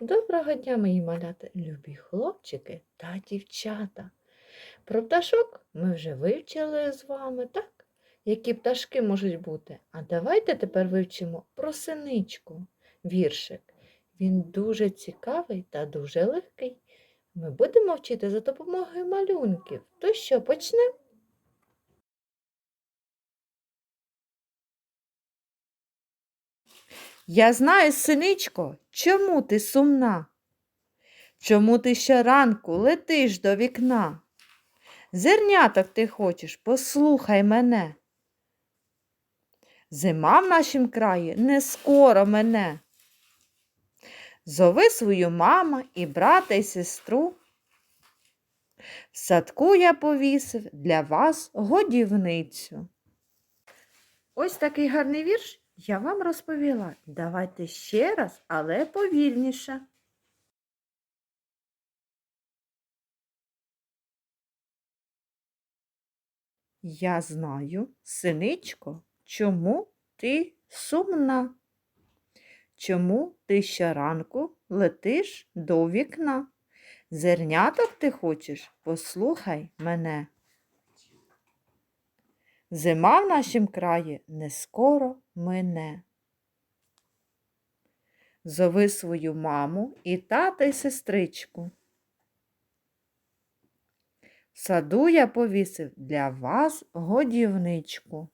Доброго дня, мої малята, любі хлопчики та дівчата. Про пташок ми вже вивчили з вами, так? Які пташки можуть бути. А давайте тепер вивчимо про синичку, віршик. Він дуже цікавий та дуже легкий. Ми будемо вчити за допомогою малюнків. То що, почнемо? Я знаю, синичко, чому ти сумна? Чому ти щоранку летиш до вікна? Зерняток ти хочеш, послухай мене. Зима в нашім краї не скоро мене. Зови свою мама і брата й сестру. В садку я повісив для вас годівницю. Ось такий гарний вірш я вам розповіла. Давайте ще раз, але повільніше. Я знаю, синичко, чому ти сумна? Чому ти щоранку летиш до вікна? Зерняток ти хочеш? Послухай мене. Зима в нашім краї не скоро мине. Зови свою маму і тата й сестричку. В саду я повісив для вас годівничку.